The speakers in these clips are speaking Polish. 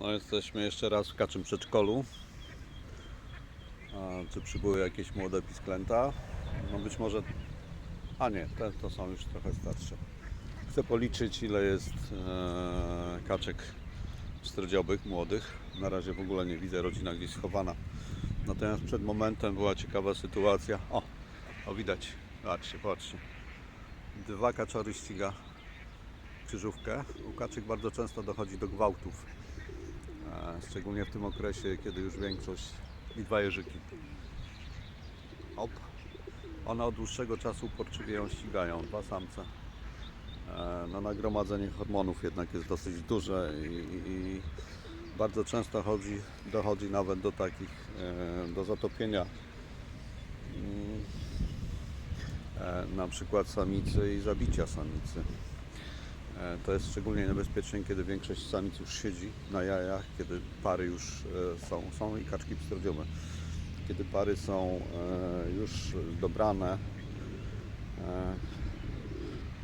No jesteśmy jeszcze raz w kaczym przedszkolu. A, czy przybyły jakieś młode pisklęta? No być może... A nie, te to są już trochę starsze. Chcę policzyć ile jest e, kaczek czterdziowych, młodych. Na razie w ogóle nie widzę, rodzina gdzieś schowana. Natomiast przed momentem była ciekawa sytuacja. O, o widać, patrzcie, patrzcie. Dwa kaczory ściga krzyżówkę. U kaczek bardzo często dochodzi do gwałtów. Szczególnie w tym okresie, kiedy już większość i dwa jeżyki. Hop. One od dłuższego czasu uporczywie ją ścigają, dwa samce. E, No, nagromadzenie hormonów jednak jest dosyć duże i, i, i bardzo często chodzi, dochodzi nawet do takich, e, do zatopienia mm, e, na przykład samicy i zabicia samicy. E, To jest szczególnie niebezpieczne, kiedy większość samic już siedzi na jajach, kiedy pary już e, są, są i kaczki pstrodziowe. Kiedy pary są e, już dobrane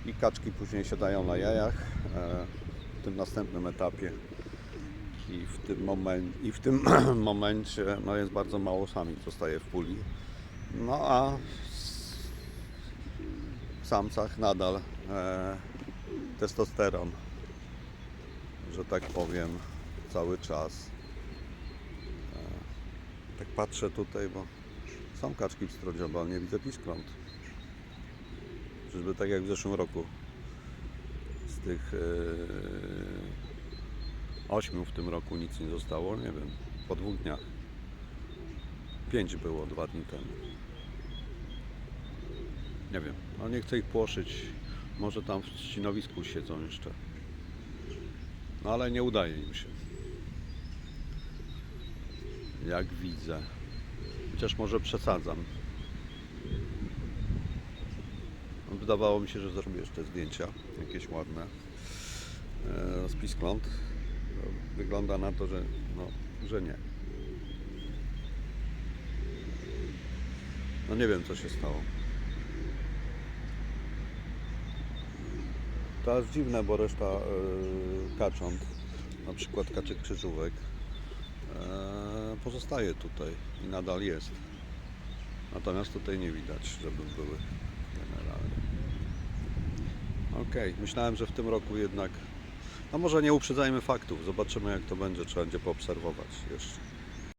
i kaczki później siadają na jajach w tym następnym etapie i w tym, momen- i w tym momencie no jest bardzo mało samic zostaje w puli. No a w samcach nadal testosteron, że tak powiem, cały czas. E, Tak patrzę tutaj, bo są kaczki pstrodziowe, ale nie widzę piskląt. Czyżby tak jak w zeszłym roku z tych e, ośmiu w tym roku nic nie zostało, nie wiem, po dwóch dniach. Pięć było dwa dni temu. Nie wiem, no nie chcę ich płoszyć. Może tam w ścinowisku siedzą jeszcze. No ale nie udaje im się. Jak widzę. Chociaż może przesadzam. Wydawało mi się, że zrobię jeszcze zdjęcia, jakieś ładne. E, z piskląt. No, Wygląda na to, że, no, że nie. No nie wiem, co się stało. To jest dziwne, bo reszta e, kacząt, na przykład kaczek krzyżówek, e, pozostaje tutaj i nadal jest. Natomiast tutaj nie widać, żeby były generalnie. Okej, myślałem, że w tym roku jednak, no może nie uprzedzajmy faktów, zobaczymy jak to będzie, trzeba będzie poobserwować jeszcze.